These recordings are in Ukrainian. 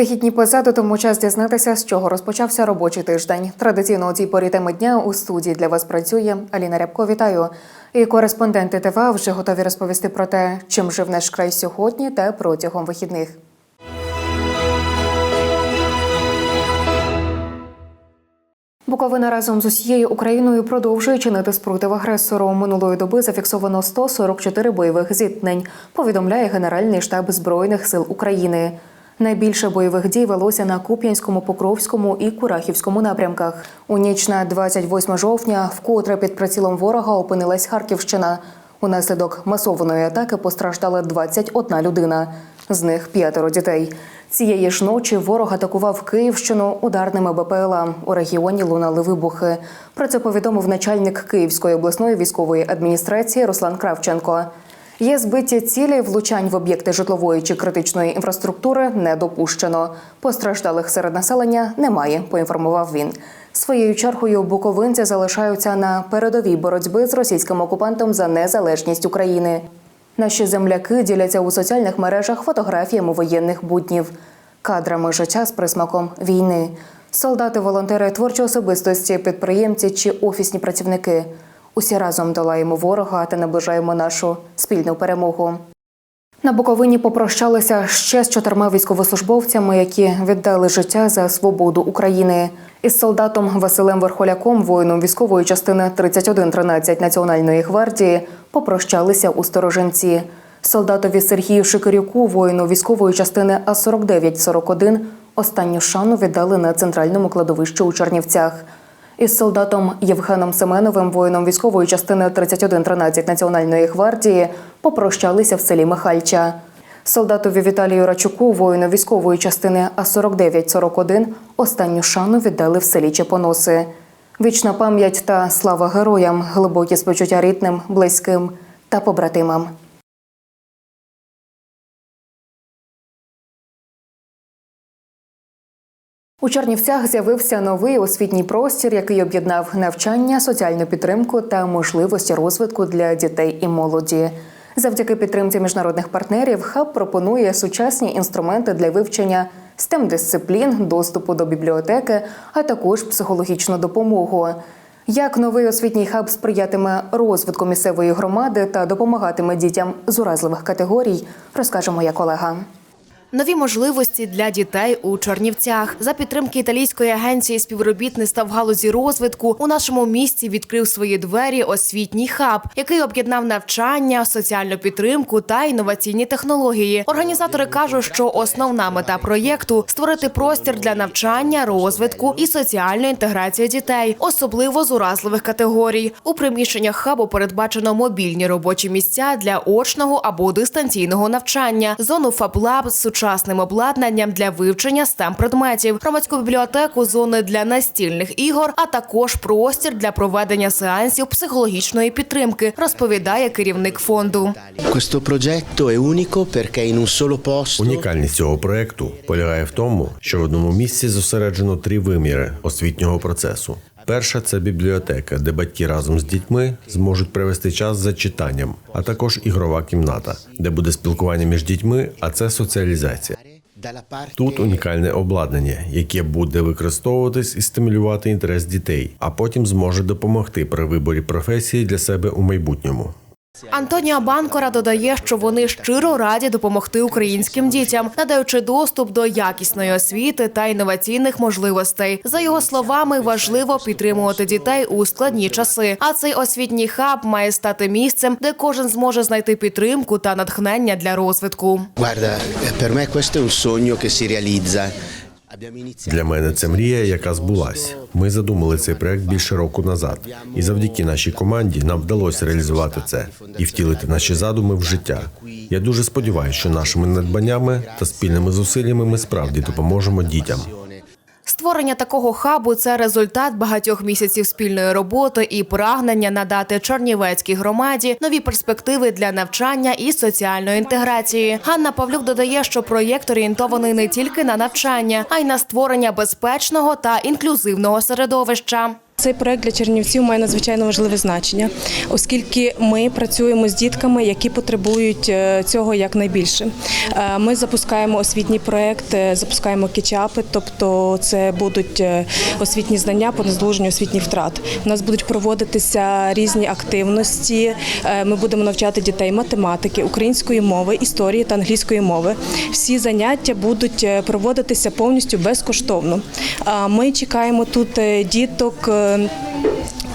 Вихідні позаду, тому час дізнатися, з чого розпочався робочий тиждень. Традиційно у цій порі теми дня у студії для вас працює Аліна Рябко. Вітаю. І кореспонденти ТВА вже готові розповісти про те, чим жив наш край сьогодні та протягом вихідних. Буковина разом з усією Україною продовжує чинити спротив агресору. Минулої доби зафіксовано 144 бойових зіткнень. Повідомляє Генеральний штаб збройних сил України. Найбільше бойових дій велося на Куп'янському, Покровському і Курахівському напрямках. У ніч на 28 жовтня вкотре під прицілом ворога опинилась Харківщина. Унаслідок масованої атаки постраждала 21 людина, з них п'ятеро дітей. Цієї ж ночі ворог атакував Київщину ударними БПЛА. У регіоні лунали вибухи. Про це повідомив начальник Київської обласної військової адміністрації Руслан Кравченко. Є збиті цілі влучань в об'єкти житлової чи критичної інфраструктури не допущено. Постраждалих серед населення немає. Поінформував він. Своєю чергою буковинці залишаються на передовій боротьби з російським окупантом за незалежність України. Наші земляки діляться у соціальних мережах фотографіями воєнних буднів, кадрами життя з присмаком війни. Солдати, волонтери, творчі особистості, підприємці чи офісні працівники. Усі разом долаємо ворога та наближаємо нашу спільну перемогу. На Буковині попрощалися ще з чотирма військовослужбовцями, які віддали життя за свободу України. Із солдатом Василем Верхоляком, воїном військової частини 3113 Національної гвардії, попрощалися у стороженці. Солдатові Сергію Шикарюку, воїну військової частини А4941, останню шану віддали на центральному кладовищі у Чернівцях. Із солдатом Євгеном Семеновим, воїном військової частини 3113 Національної гвардії, попрощалися в селі Михальча. Солдатові Віталію Рачуку, воїну військової частини А4941, останню шану віддали в селі Чепоноси. Вічна пам'ять та слава героям, глибокі спочуття рідним, близьким та побратимам. У Чернівцях з'явився новий освітній простір, який об'єднав навчання, соціальну підтримку та можливості розвитку для дітей і молоді. Завдяки підтримці міжнародних партнерів хаб пропонує сучасні інструменти для вивчення stem дисциплін, доступу до бібліотеки, а також психологічну допомогу. Як новий освітній хаб сприятиме розвитку місцевої громади та допомагатиме дітям з уразливих категорій, розкаже моя колега. Нові можливості для дітей у Чернівцях за підтримки італійської агенції співробітництва в галузі розвитку у нашому місті відкрив свої двері освітній хаб, який об'єднав навчання, соціальну підтримку та інноваційні технології. Організатори кажуть, що основна мета проєкту створити простір для навчання, розвитку і соціальної інтеграції дітей, особливо з уразливих категорій. У приміщеннях хабу передбачено мобільні робочі місця для очного або дистанційного навчання, зону фаблаб з сучасним обладнанням для вивчення stem предметів, громадську бібліотеку, зони для настільних ігор, а також простір для проведення сеансів психологічної підтримки, розповідає керівник фонду. Унікальність цього проекту полягає в тому, що в одному місці зосереджено три виміри освітнього процесу. Перша це бібліотека, де батьки разом з дітьми зможуть провести час за читанням, а також ігрова кімната, де буде спілкування між дітьми, а це соціалізація. Тут унікальне обладнання, яке буде використовуватись і стимулювати інтерес дітей, а потім зможе допомогти при виборі професії для себе у майбутньому. Антоніа Банкора додає, що вони щиро раді допомогти українським дітям, надаючи доступ до якісної освіти та інноваційних можливостей. За його словами, важливо підтримувати дітей у складні часи. А цей освітній хаб має стати місцем, де кожен зможе знайти підтримку та натхнення для розвитку. Guarda, per. Для мене це мрія, яка збулась. Ми задумали цей проект більше року назад, і завдяки нашій команді нам вдалося реалізувати це і втілити наші задуми в життя. Я дуже сподіваюся, що нашими надбаннями та спільними зусиллями ми справді допоможемо дітям. Створення такого хабу це результат багатьох місяців спільної роботи і прагнення надати Чернівецькій громаді нові перспективи для навчання і соціальної інтеграції. Ганна Павлюк додає, що проєкт орієнтований не тільки на навчання, а й на створення безпечного та інклюзивного середовища. Цей проект для Чернівців має надзвичайно важливе значення, оскільки ми працюємо з дітками, які потребують е, цього якнайбільше. Е, Ми запускаємо освітній проект, е, запускаємо кетчапи, тобто це будуть освітні знання по наздолуженню освітніх втрат. У нас будуть проводитися різні активності. Ми будемо навчати дітей математики, української мови, історії та англійської мови. Всі заняття будуть проводитися повністю безкоштовно. Ми чекаємо тут діток. Е,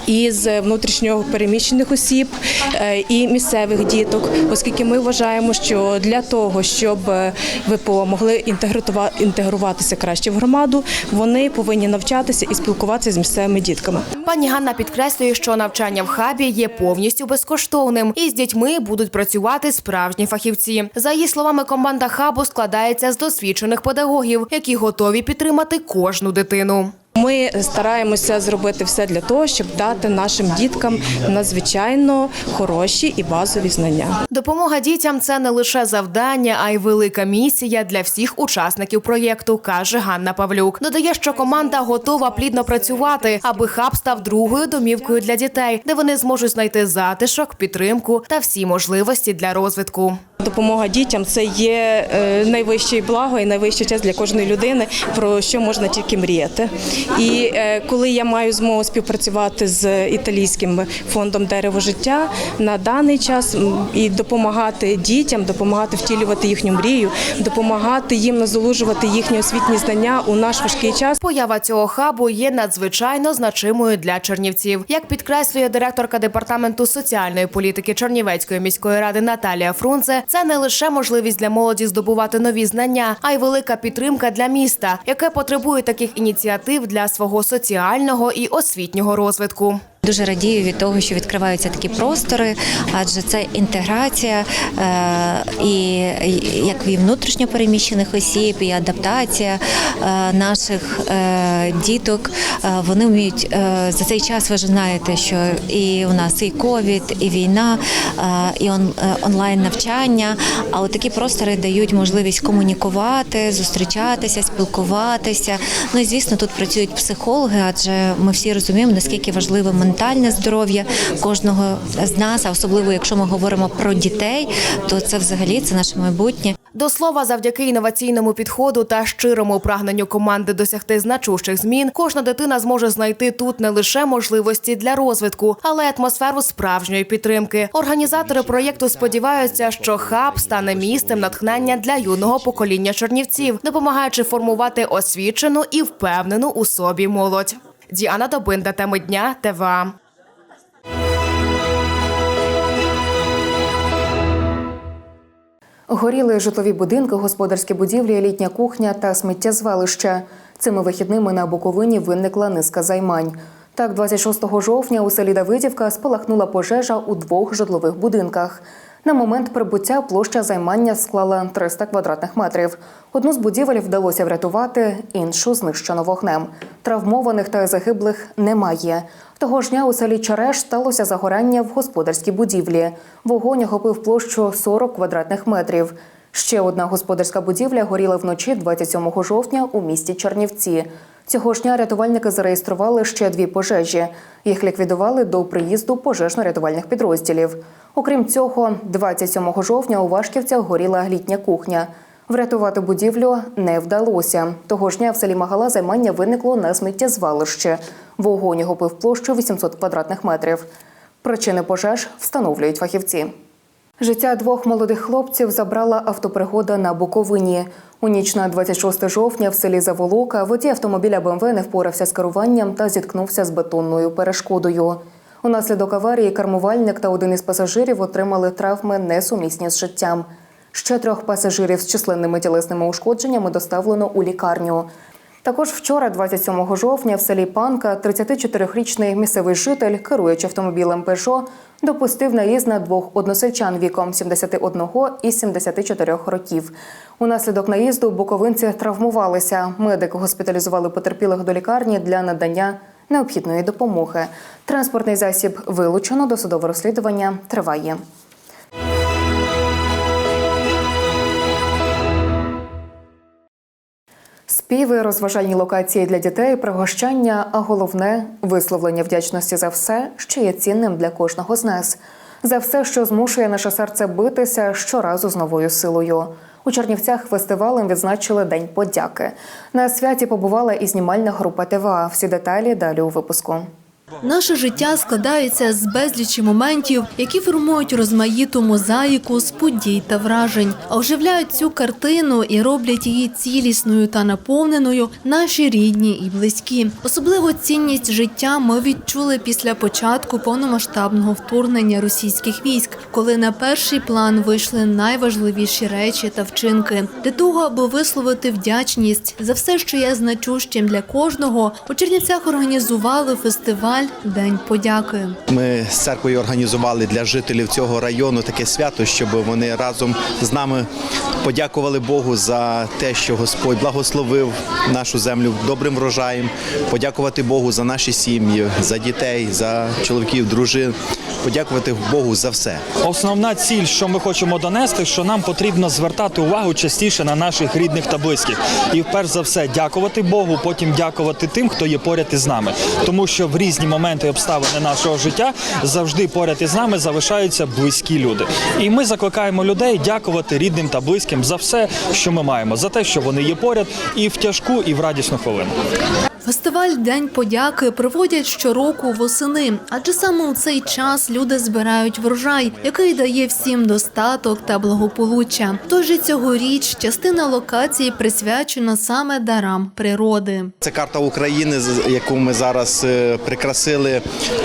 Із внутрішньо переміщених осіб е, і місцевих діток, оскільки ми вважаємо, що для того, щоб е, ВПО могли інтегруватися краще в громаду, вони повинні навчатися і спілкуватися з місцевими дітками. Пані Ганна підкреслює, що навчання в хабі є повністю безкоштовним, і з дітьми будуть працювати справжні фахівці. За її словами, команда хабу складається з досвідчених педагогів, які готові підтримати кожну дитину. Ми стараємося зробити все для того, щоб дати нашим діткам надзвичайно хороші і базові знання. Допомога дітям це не лише завдання, а й велика місія для всіх учасників проєкту, каже Ганна Павлюк. Додає, що команда готова плідно працювати, аби хаб став другою домівкою для дітей, де вони зможуть знайти затишок, підтримку та всі можливості для розвитку. Допомога дітям це є е, найвище благо і найвища честь для кожної людини, про що можна тільки мріяти. І е, коли я маю змогу співпрацювати з італійським фондом дерево життя на даний час і допомагати дітям, допомагати втілювати їхню мрію, допомагати їм назолужувати їхні освітні знання у наш важкий час. Поява цього хабу є надзвичайно значимою для чернівців. Як підкреслює директорка департаменту соціальної політики Чернівецької міської ради Наталія Фрунзе, це не лише можливість для молоді здобувати нові знання, а й велика підтримка для міста, яке потребує таких ініціатив для свого соціального і освітнього розвитку. Дуже радію від того, що відкриваються такі простори, адже це інтеграція е, і як і внутрішньо переміщених осіб, і адаптація е, наших е, діток. Вони вміють за цей час. Ви ж знаєте, що і у нас і ковід, і війна, і он, онлайн навчання. А от такі простори дають можливість комунікувати, зустрічатися, спілкуватися. Ну і звісно, тут працюють психологи, адже ми всі розуміємо, наскільки важливе ментальне здоров'я кожного з нас, а особливо якщо ми говоримо про дітей, то це взагалі це наше майбутнє. До слова, завдяки інноваційному підходу та щирому прагненню команди досягти значущих змін, кожна дитина зможе знайти тут не лише можливості для розвитку, але й атмосферу справжньої підтримки. Організатори проєкту сподіваються, що хаб стане місцем натхнення для юного покоління чернівців, допомагаючи формувати освічену і впевнену у собі молодь. Діана Добинда, теми дня, ТВА. Горіли житлові будинки, господарські будівлі, літня кухня та сміттєзвалище. Цими вихідними на Буковині виникла низка займань. Так, 26 жовтня у селі Давидівка спалахнула пожежа у двох житлових будинках. На момент прибуття площа займання склала 300 квадратних метрів. Одну з будівель вдалося врятувати, іншу знищено вогнем. Травмованих та загиблих немає. Того ж дня у селі Череш сталося загорання в господарській будівлі. Вогонь охопив площу 40 квадратних метрів. Ще одна господарська будівля горіла вночі 27 жовтня у місті Чернівці. Цього ж дня рятувальники зареєстрували ще дві пожежі. Їх ліквідували до приїзду пожежно-рятувальних підрозділів. Окрім цього, 27 жовтня у Вашківцях горіла літня кухня. Врятувати будівлю не вдалося. Того ж дня в селі Магала займання виникло на сміттєзвалище. Вогонь охопив площу 800 квадратних метрів. Причини пожеж встановлюють фахівці. Життя двох молодих хлопців забрала автопригода на Буковині. У ніч на 26 жовтня в селі Заволока водій автомобіля БМВ не впорався з керуванням та зіткнувся з бетонною перешкодою. Унаслідок аварії кермувальник та один із пасажирів отримали травми несумісні з життям. Ще трьох пасажирів з численними тілесними ушкодженнями доставлено у лікарню. Також вчора, 27 жовтня, в селі Панка 34-річний місцевий житель, керуючи автомобілем Пежо, допустив наїзд на двох односельчан віком 71 і 74 років. Унаслідок наїзду буковинці травмувалися. Медики госпіталізували потерпілих до лікарні для надання необхідної допомоги. Транспортний засіб вилучено, досудове розслідування триває. Співи, розважальні локації для дітей, пригощання, а головне висловлення вдячності за все, що є цінним для кожного з нас, за все, що змушує наше серце битися щоразу з новою силою. У Чернівцях фестивалем відзначили День подяки. На святі побувала і знімальна група ТВА. Всі деталі далі у випуску. Наше життя складається з безлічі моментів, які формують розмаїту мозаїку з подій та вражень, а оживляють цю картину і роблять її цілісною та наповненою наші рідні і близькі. Особливо цінність життя ми відчули після початку повномасштабного вторгнення російських військ, коли на перший план вийшли найважливіші речі та вчинки. Для того, аби висловити вдячність за все, що є значущим для кожного, у Чернівцях організували фестиваль День подяки. Ми з церквою організували для жителів цього району таке свято, щоб вони разом з нами подякували Богу за те, що Господь благословив нашу землю добрим врожаєм, подякувати Богу за наші сім'ї, за дітей, за чоловіків, дружин, подякувати Богу за все. Основна ціль, що ми хочемо донести, що нам потрібно звертати увагу частіше на наших рідних та близьких. І перш за все дякувати Богу, потім дякувати тим, хто є поряд із нами. Тому що в різні моменти і обставини нашого життя завжди поряд із нами залишаються близькі люди. І ми закликаємо людей дякувати рідним та близьким за все, що ми маємо, за те, що вони є поряд і в тяжку, і в радісну хвилину. Фестиваль День подяки проводять щороку восени, адже саме у цей час люди збирають врожай, який дає всім достаток та благополуччя. Тож і цьогоріч частина локації присвячена саме дарам природи. Це карта України, яку ми зараз е, прикрасили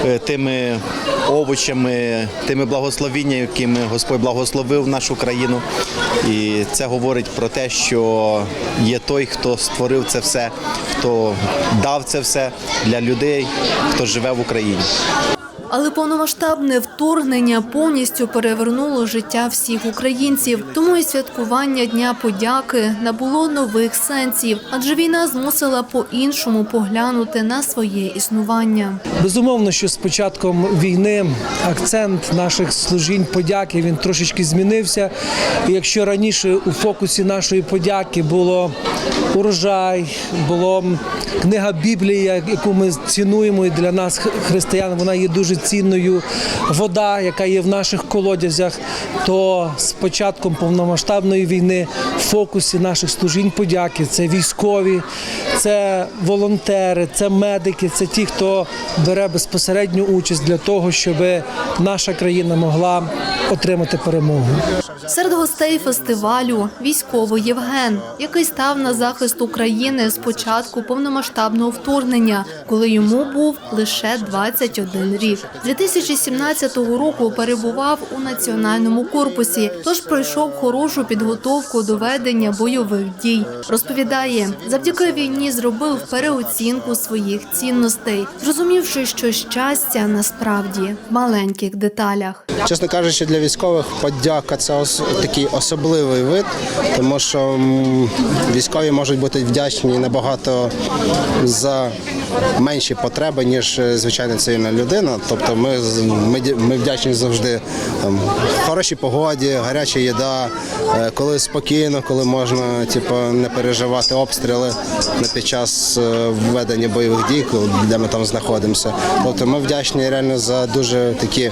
е, тими овочами, тими благословіннями, якими Господь благословив нашу країну. І це говорить про те, що є той, хто створив це все, хто дав це все для людей, хто живе в Україні. Але повномасштабне вторгнення повністю перевернуло життя всіх українців. Тому і святкування Дня подяки набуло нових сенсів, адже війна змусила по-іншому поглянути на своє існування. Безумовно, що з початком війни акцент наших служінь подяки він трошечки змінився. І якщо раніше у фокусі нашої подяки було урожай, було книга Біблія, яку ми цінуємо, і для нас, християн, вона є дуже цінною. Вода, яка є в наших колодязях, то з початком повномасштабної війни в фокусі наших служінь подяки це військові, це волонтери, це медики, це ті, хто бере безпосередню участь для того, щоб наша країна могла отримати перемогу. Серед гостей фестивалю військовий Євген, який став на захист України з початку повномасштабного вторгнення, коли йому був лише 21 рік. З 2017 року перебував у національному корпусі, тож пройшов хорошу підготовку до ведення бойових дій. Розповідає, завдяки війні зробив переоцінку своїх цінностей, зрозумівши, що щастя насправді в маленьких деталях. Чесно кажучи, для військових подяка це такий особливий вид, тому що військові можуть бути вдячні набагато за менші потреби, ніж е, звичайна цивільна людина. Тобто ми, ми, ми вдячні завжди там, хорошій погоді, гаряча їда, е, коли спокійно, коли можна типу, не переживати обстріли на під час е, введення бойових дій, де ми там знаходимося. Тобто ми вдячні реально за дуже такі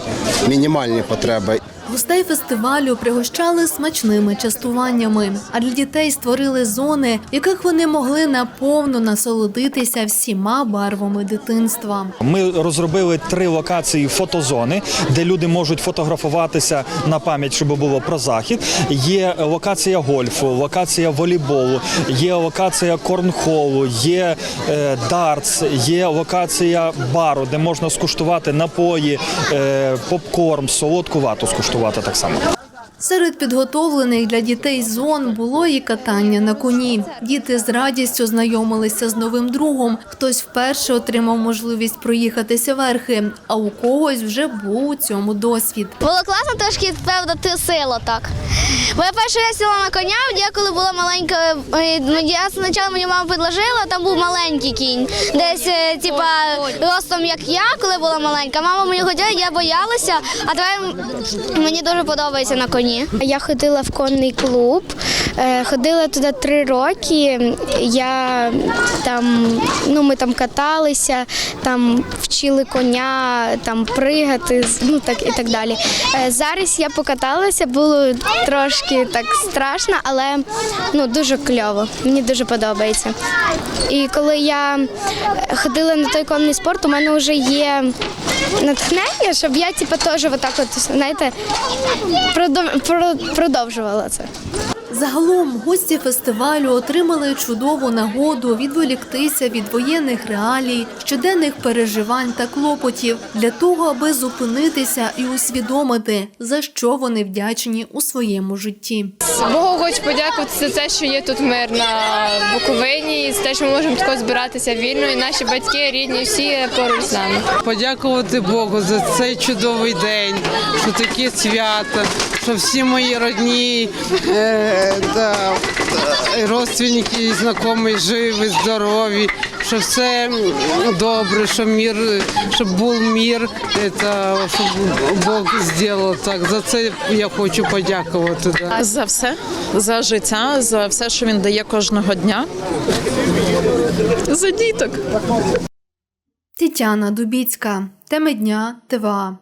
мінімальні потреби. Гостей фестивалю пригощали смачними частуваннями, а для дітей створили зони, в яких вони могли наповну насолодитися всіма барвами дитинства. Ми розробили три локації фотозони, де люди можуть фотографуватися на пам'ять, щоб було про захід. Є локація гольфу, локація волейболу, є локація корнхолу, є е, дартс, є локація бару, де можна скуштувати напої, е, попкорн, солодку вату скуштувати так само. Серед підготовлених для дітей зон було і катання на коні. Діти з радістю знайомилися з новим другом. Хтось вперше отримав можливість проїхатися верхи, а у когось вже був у цьому досвід. Було класно трошки певдати силу так. Бо я перший раз сіла на коня, я коли була маленька, е, ну, я спочатку мені мама підложила, там був маленький кінь, десь е, типа ростом як я, коли була маленька. Мама мені ходила, я боялася, а тепер мені дуже подобається на коні. Ні. Я ходила в конний клуб, е, ходила туди три роки. Я там, ну ми там каталися, там вчили коня, там пригати, ну так і так далі. Е, Зараз я покаталася, було трошки так страшно, але ну дуже кльово. Мені дуже подобається. І коли я ходила на той конний спорт, у мене вже є натхнення, щоб я типу, теж отак от, знаєте, продов- про- продовжувала це. Загалом гості фестивалю отримали чудову нагоду відволіктися від воєнних реалій, щоденних переживань та клопотів для того, аби зупинитися і усвідомити, за що вони вдячні у своєму житті. Богу хочу подякувати за те, що є тут мир на Буковині, і за те, що ми можемо тако збиратися вільно, і наші батьки, рідні, всі поруч з нами. подякувати Богу за цей чудовий день, що таке свято, що всі мої родні, е, да, е, родственники і знайомі живі, здорові, що все добре, що мир, щоб був мир, це, щоб Бог зробив так. За це я хочу подякувати. Да. За все, за життя, за все, що він дає кожного дня. За діток. Тетяна Дубіцька, теми дня ТВА.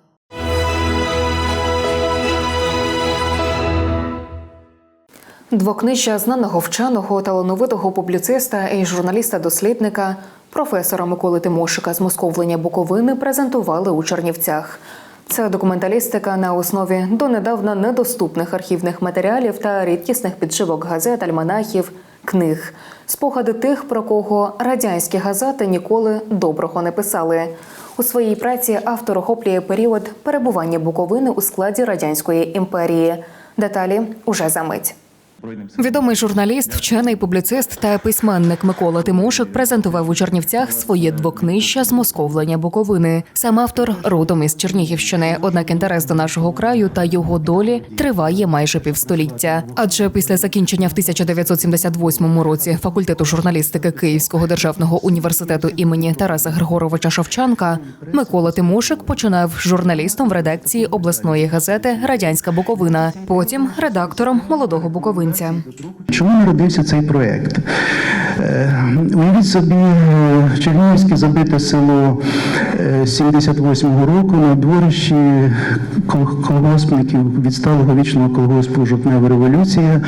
Двокнижжя знаного вченого, талановитого публіциста і журналіста-дослідника професора Миколи Тимошика з московлення Буковини презентували у Чернівцях. Це документалістика на основі донедавна недоступних архівних матеріалів та рідкісних підшивок газет, альманахів, книг, спогади тих, про кого радянські газети ніколи доброго не писали. У своїй праці автор охоплює період перебування Буковини у складі радянської імперії. Деталі уже за мить. Відомий журналіст, вчений публіцист та письменник Микола Тимошик презентував у Чернівцях своє двокнижжя з московлення Буковини. Сам автор родом із Чернігівщини. Однак інтерес до нашого краю та його долі триває майже півстоліття. Адже після закінчення в 1978 році факультету журналістики Київського державного університету імені Тараса Григоровича Шевченка Микола Тимошик починав журналістом в редакції обласної газети Радянська Буковина, потім редактором молодого буковинця. Чому народився цей проєкт? Е, Уявіть собі, е, Чернігівське забите село е, 78-го року на дворищі кол- колгоспників відсталого вічного колгоспу Жовтнева революція.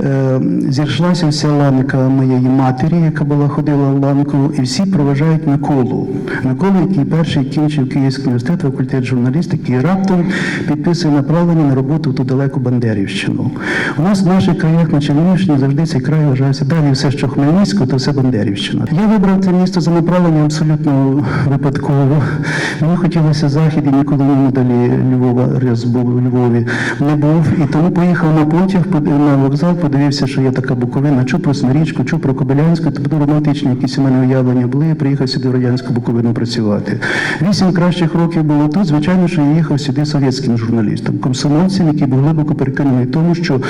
Е, Зійшлася вся ланка моєї матері, яка була ходила в ланку, і всі проважають Миколу. Миколу, який перший кінчив Київський університет, факультет журналістики, і раптом підписує направлення на роботу в ту далеку Бандерівщину. У нас в наших краях на Чернігівщині завжди цей край вважався далі все, що Хмельницько, то все Бандерівщина. Я вибрав це місто за направленням абсолютно випадково. Мені хотілося захід, і ніколи не далі Львова, був у Львові, не був. І тому поїхав на потяг, на вокзал, подивився, що є така Буковина, чув про Смирічку, чув про Кобилянську, тобто романтичні якісь у мене уявлення були, я приїхав сюди в радянську Буковину працювати. Вісім кращих років було тут. Звичайно, що я їхав сюди совєтським журналістом, комсомольцем, який був глибоко переконаний тому, що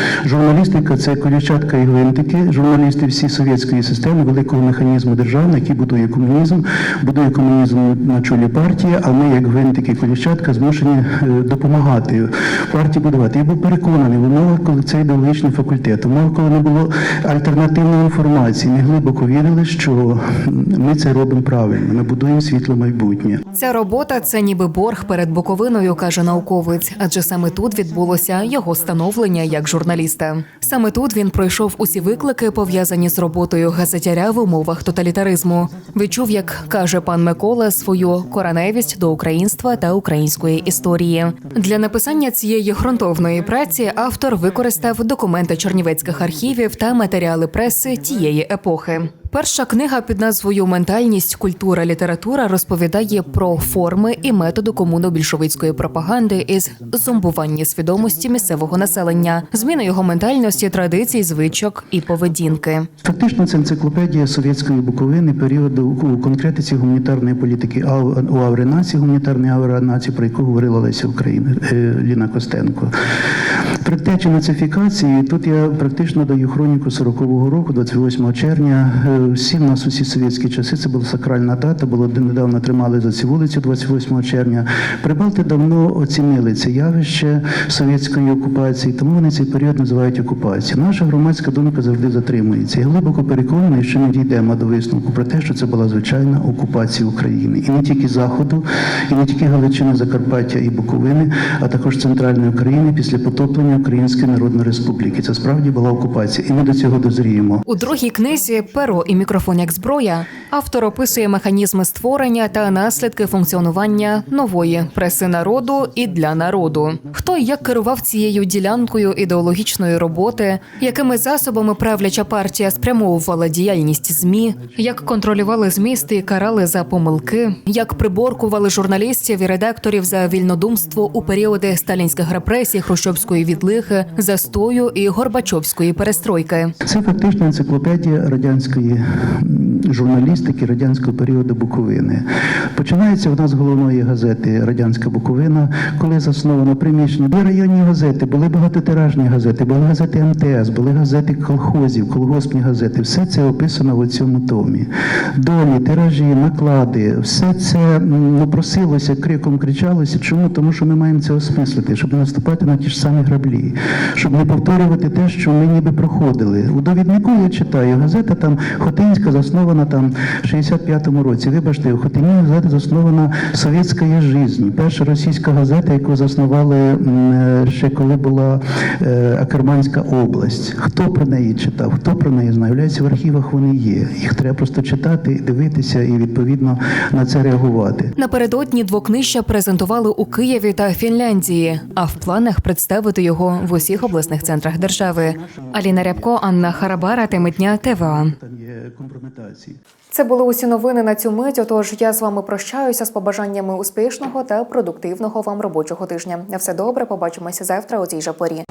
журналістика це колючатка і гвинтики, журналісти всі совєтської системи, великого механізму державного, який будує комунізм, будує комунізм на чолі партії, а ми, як гвинтики і колючатка, змушені е, допомагати партії будувати. Я був переконаний в умовах, коли це ідеологічний факультет, в умовах, коли не було альтернативної інформації, ми глибоко вірили, що ми це робимо правильно, ми будуємо світло майбутнє. Ця робота це ніби борг перед Буковиною, каже науковець, адже саме тут відбулося його становлення як журналіста. Саме тут він пройшов усі виклики, пов'язані з роботою газетяря в умовах тоталітаризму. Відчув, як каже пан Микола, свою кораневість до українства та української історії. Для написання цієї ґрунтовної праці автор використав документи чернівецьких архівів та матеріали преси тієї епохи. Перша книга під назвою Ментальність, культура, література розповідає про форми і методи комуно-більшовицької пропаганди із зомбування свідомості місцевого населення, зміни його ментальності, традицій, звичок і поведінки. Фактично, це енциклопедія совєтської Буковини періоду у конкретиці гуманітарної політики у аври гуманітарної аври нації, про яку говорила Леся Україна е, Ліна Костенко. Картечі нацифікації, тут я практично даю хроніку 40-го року, 28 червня. Е, Всі в нас усі совєтські часи, це була сакральна дата, було недавно тримали за ці вулиці 28 червня. Прибалти давно оцінили це явище совєтської окупації, тому вони цей період називають окупацією. Наша громадська думка завжди затримується. Я глибоко переконаний, що ми дійдемо до висновку про те, що це була звичайна окупація України. І не тільки Заходу, і не тільки Галичини, Закарпаття і Буковини, а також центральної України після потоплення Української Народної Республіки. Це справді була окупація, і ми до цього дозріємо. У другій книзі Перо і мікрофон як зброя автор описує механізми створення та наслідки функціонування нової преси народу і для народу. Хто і як керував цією ділянкою ідеологічної роботи, якими засобами правляча партія спрямовувала діяльність змі, як контролювали змісти і карали за помилки, як приборкували журналістів і редакторів за вільнодумство у періоди сталінських репресій, хрущовської відлихи, застою і горбачовської перестройки. Це фактично енциклопедія радянської журналістики радянського періоду Буковини. Починається вона з головної газети Радянська Буковина, коли засновано приміщення. Були районні газети, були багатотиражні газети, були газети МТС, були газети колхозів, колгоспні газети. Все це описано в цьому томі. Долі, тиражі, наклади, все це ну, просилося, криком кричалося. Чому? Тому що ми маємо це осмислити, щоб не наступати на ті ж самі граблі, щоб не повторювати те, що ми ніби проходили. У довіднику я читаю, газета там Хотинська заснована там в 65-му році. Вибачте, у Хотині газета заснована Совєтська жизнь. Перша російська газета, яку заснували е, ще коли була е, Акерманська область. Хто про неї читав, хто про неї знає? В архівах вони є. Їх треба просто читати, дивитися і відповідно на це реагувати. Напередодні двокнижжя презентували у Києві та Фінляндії, а в планах представити його в усіх обласних центрах держави. Аліна Рябко, Анна Харабара, теми дня ТВА. Компрометації. Це були усі новини на цю мить. Отож, я з вами прощаюся з побажаннями успішного та продуктивного вам робочого тижня. На все добре, побачимося завтра у цій же порі.